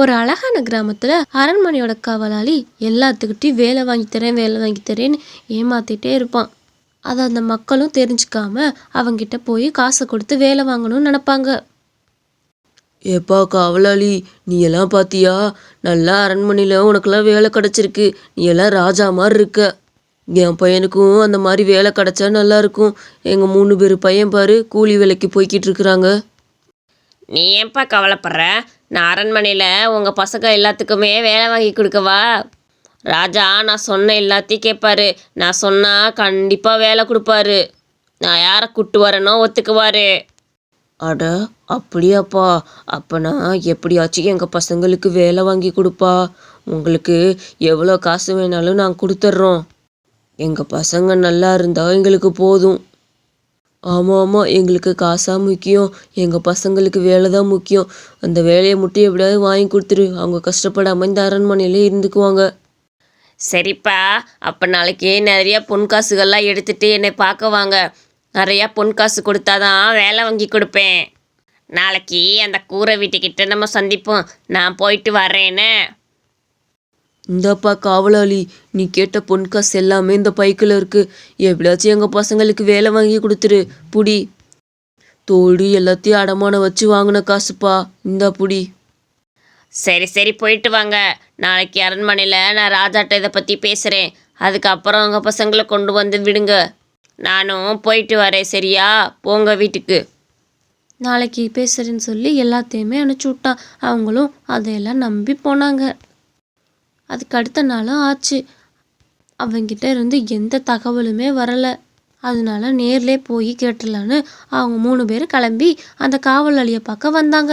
ஒரு அழகான கிராமத்தில் அரண்மனையோட காவலாளி எல்லாத்துக்கிட்டையும் வேலை வாங்கி தரேன் வேலை வாங்கி தரேன்னு ஏமாத்திட்டே இருப்பான். அதை அந்த மக்களும் தெரிஞ்சுக்காம அவங்கிட்ட போய் காசை கொடுத்து வேலை வாங்கணும்னு நினைப்பாங்க. ஏப்பா காவலாளி நீ எல்லாம் பாத்தியா? நல்லா அரண்மனையில் உனக்கெல்லாம் வேலை கிடச்சிருக்கு. நீ எல்லாம் ராஜா மாதிரி இருக்க. என் பையனுக்கும் அந்த மாதிரி வேலை கிடச்சா நல்லா இருக்கும். எங்கள் மூணு பேர் பையன் பாரு கூலி வேலைக்கு போய்கிட்டு இருக்கிறாங்க. நீ ஏன்பா கவலைப்படுற? நான் அரண்மனையில் உங்கள் பசங்க எல்லாத்துக்குமே வேலை வாங்கி கொடுக்கவா? ராஜா நான் சொன்ன எல்லாத்தையும் கேட்பாரு. நான் சொன்னால் கண்டிப்பாக வேலை கொடுப்பாரு. நான் யாரை கூட்டு வரேனோ ஒத்துக்குவாரு. அட அப்படியாப்பா. அப்பனா எப்படியாச்சும் எங்கள் பசங்களுக்கு வேலை வாங்கி கொடுப்பா. உங்களுக்கு எவ்வளோ காசு வேணாலும் நாங்கள் கொடுத்துட்றோம் எங்கள் பசங்க நல்லா இருந்தால் எங்களுக்கு போதும். ஆமாம் ஆமாம் எங்களுக்கு காசாக முக்கியம். எங்கள் பசங்களுக்கு வேலை தான் முக்கியம். அந்த வேலையை மட்டும் எப்படியாவது வாங்கி கொடுத்துரு. அவங்க கஷ்டப்படாமல் இந்த அரண்மனையிலே இருந்துக்குவாங்க. சரிப்பா. அப்போ நாளைக்கு நிறையா பொன் காசுகள்லாம் எடுத்துகிட்டு என்னை பார்க்க வாங்க. நிறையா பொன் காசு கொடுத்தாதான் வேலை வாங்கி கொடுப்பேன். நாளைக்கு அந்த கூரை வீட்டுக்கிட்ட நம்ம சந்திப்போம். நான் போயிட்டு வரேன்னு இந்தாப்பா காவலாளி நீ கேட்ட பொன் காசு எல்லாமே இந்த பைக்கில் இருக்கு. எப்படியாச்சும் எங்கள் பசங்களுக்கு வேலை வாங்கி கொடுத்துரு புடி. தோடு எல்லாத்தையும் அடமானம் வச்சு வாங்கின காசுப்பா இந்தா புடி. சரி சரி போயிட்டு வாங்க. நாளைக்கு அரண்மனையில் நான் ராஜாட்ட இதை பற்றி பேசுகிறேன் அதுக்கப்புறம் உங்கள் பசங்களை கொண்டு வந்து விடுங்க. நானும் போயிட்டு வரேன் சரியா? போங்க வீட்டுக்கு. நாளைக்கு பேசுகிறேன்னு சொல்லி எல்லாத்தையுமே அனுப்பிச்சி விட்டான். அவங்களும் அதையெல்லாம் நம்பி போனாங்க. அதுக்கு அடுத்த நாளும் ஆச்சு. அவங்கிட்ட இருந்து எந்த தகவலுமே வரலை. அதனால நேர்லே போய் கேட்டுடலான்னு அவங்க மூணு பேரும் கிளம்பி அந்த காவலாளியை பார்க்க வந்தாங்க.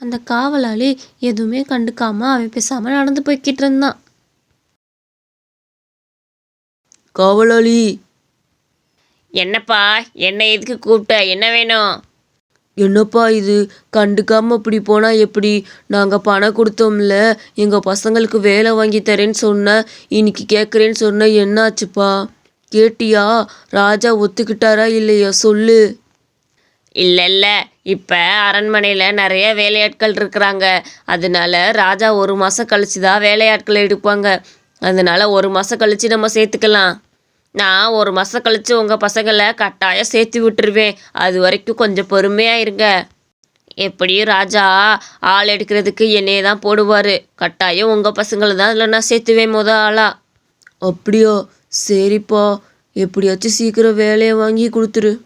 அந்த காவலாளி எதுவுமே கண்டுக்காம அவன் பேசாமல் நடந்து போய்கிட்டு இருந்தான். காவலாளி! என்னப்பா? என்ன எதுக்கு கூப்பிட்ட? என்ன வேணும்? என்னப்பா இது? கண்டுக்காமல் இப்படி போனால் எப்படி? நாங்கள் பணம் கொடுத்தோம்ல. எங்கள் பசங்களுக்கு வேலை வாங்கி தரேன்னு சொன்னேன் இன்னைக்கு கேட்குறேன்னு சொன்னேன் என்னாச்சுப்பா? கேட்டியா? ராஜா ஒத்துக்கிட்டாரா இல்லையா? சொல்லு. இல்லை இல்லை இப்போ அரண்மனையில் நிறைய வேலையாட்கள் இருக்கிறாங்க. அதனால ராஜா ஒரு மாதம் கழிச்சு தான் வேலையாட்களை எடுப்பாங்க. அதனால ஒரு மாதம் கழிச்சு நம்ம சேர்த்துக்கலாம். நான் ஒரு மாதம் கழிச்சு உங்கள் பசங்களை கட்டாயம் சேர்த்து விட்டுருவேன். அது வரைக்கும் கொஞ்சம் பொறுமையாக இருங்க. எப்படியும் ராஜா ஆள் எடுக்கிறதுக்கு என்னையே தான் போடுவார். கட்டாயம் உங்கள் பசங்களை தான் அதில் நான் சேர்த்துவேன் முத ஆளா. அப்படியா? சரிப்பா. எப்படியாச்சும் சீக்கிரம் வேலையை வாங்கி கொடுத்துரு.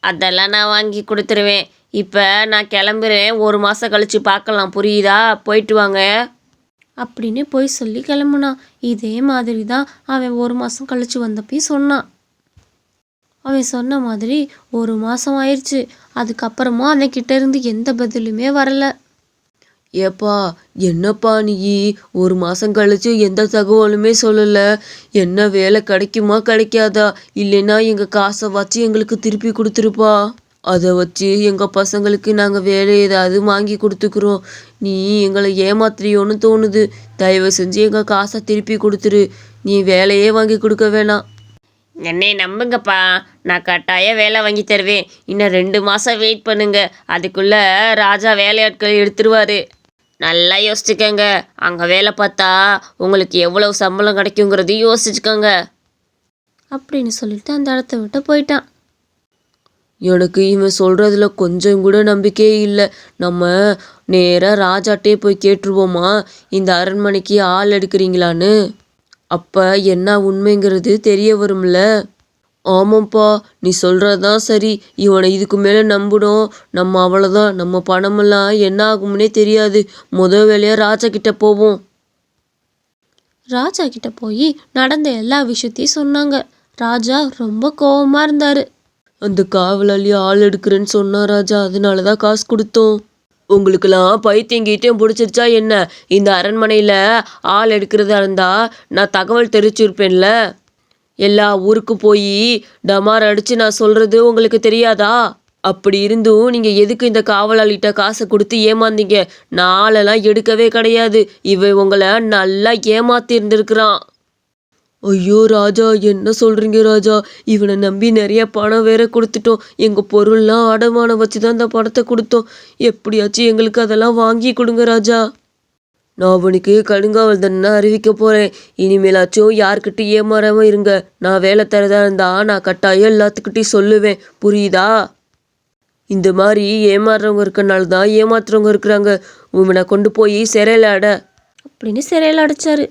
அதெல்லாம் நான் வாங்கி கொடுத்துருவேன். இப்போ நான் கிளம்புறேன். ஒரு மாதம் கழிச்சு பார்க்கலாம். புரியுதா? போயிட்டு வாங்க. அப்படின்னு போய் சொல்லி கிளம்புனான் இதே மாதிரி தான் அவன் ஒரு மாதம் கழிச்சு வந்தப்பையும் சொன்னான். அவன் சொன்ன மாதிரி ஒரு மாதம் ஆயிடுச்சு அதுக்கப்புறமா அவன் கிட்டேருந்து எந்த பதிலுமே வரல. ஏப்பா என்னப்பா நீ? ஒரு மாதம் கழிச்சு எந்த தகவலுமே சொல்லலை. என்ன வேலை கிடைக்குமா கிடைக்காதா? இல்லைன்னா எங்கள் காசை வச்சு எங்களுக்கு திருப்பி கொடுத்துருப்பா. அதை வச்சு எங்கள் பசங்களுக்கு நாங்கள் வேலை ஏதாவது வாங்கி கொடுத்துக்குறோம். நீ எங்களை ஏமாத்துறியோன்னு தோணுது. தயவு செஞ்சு எங்கள் காசை திருப்பி கொடுத்துரு. நீ வேலையே வாங்கி கொடுக்க வேணாம். என்னை நம்புங்கப்பா. நான் கட்டாயம் வேலை வாங்கி தருவேன். இன்னும் ரெண்டு மாதம் வெயிட் பண்ணுங்க. அதுக்குள்ளே ராஜா வேலையாட்கள் எடுத்துருவாரு. நல்லா யோசிச்சுக்கோங்க. அங்கே வேலை பார்த்தா உங்களுக்கு எவ்வளவு சம்பளம் கிடைக்குங்கிறதையும் யோசிச்சுக்கோங்க. அப்படின்னு சொல்லிட்டு அந்த இடத்த விட்டு போயிட்டான். எனக்கு இவன் சொல்கிறதுல கொஞ்சம் கூட நம்பிக்கையே இல்லை. நம்ம நேராக ராஜாட்டே போய் கேட்டுருவோமா? இந்த அரண்மனைக்கு ஆள் எடுக்கிறீங்களான்னு? அப்போ என்ன உண்மைங்கிறது தெரிய வரும்ல. ஆமாம்ப்பா நீ சொல்கிறது தான் சரி. இவனை இதுக்கு மேலே நம்பணும் நம்ம அவ்வளோதான் நம்ம பணமெல்லாம் என்ன ஆகும்னே தெரியாது. முத வேலையாக ராஜா கிட்ட போவோம். ராஜா கிட்ட போய் நடந்த எல்லா விஷயத்தையும் சொன்னாங்க. ராஜா ரொம்ப கோபமாக இருந்தார். அந்த காவலாளி ஆள் எடுக்கிறேன்னு சொன்னா ராஜா. அதனால தான் காசு கொடுத்தோம். உங்களுக்கெல்லாம் பைத்தியம் கீத்தியம் பிடிச்சிருச்சா என்ன? இந்த அரண்மனையில் ஆள் எடுக்கிறதா இருந்தால் நான் தகவல் தெரிவிச்சிருப்பேன்ல. எல்லா ஊருக்கு போய் டமார் அடித்து நான் சொல்கிறது உங்களுக்கு தெரியாதா? அப்படி இருந்தும் நீங்கள் எதுக்கு இந்த காவலாளிகிட்ட காசை கொடுத்து ஏமாந்தீங்க? நாளெல்லாம் எடுக்கவே கிடையாது. இவன் உங்களை நல்லா ஏமாத்தி இருந்திருக்கிறான் ஐயோ ராஜா என்ன சொல்கிறீங்க ராஜா? இவனை நம்பி நிறைய பணம் வேற கொடுத்துட்டோம். எங்கள் பொருள்லாம் அடமானம் வச்சு தான் இந்த பணத்தை கொடுத்தோம். எப்படியாச்சும் எங்களுக்கு அதெல்லாம் வாங்கி கொடுங்க ராஜா. நான் அவனுக்கு கடுங்காவல் தண்டனை அறிவிக்க போகிறேன் இனிமேலாச்சும் யார்கிட்ட ஏமாறாமல் இருங்க. நான் வேலை தரதா இருந்தா நான் கட்டாயம் எல்லாத்துக்கிட்டையும் சொல்லுவேன். புரியுதா? இந்த மாதிரி ஏமாறுறவங்க இருக்கனால தான் ஏமாத்துறவங்க இருக்கிறாங்க. உன்னை கொண்டு போய் சிறையில் அட. அப்படின்னு சிறையில் அடைச்சாரு.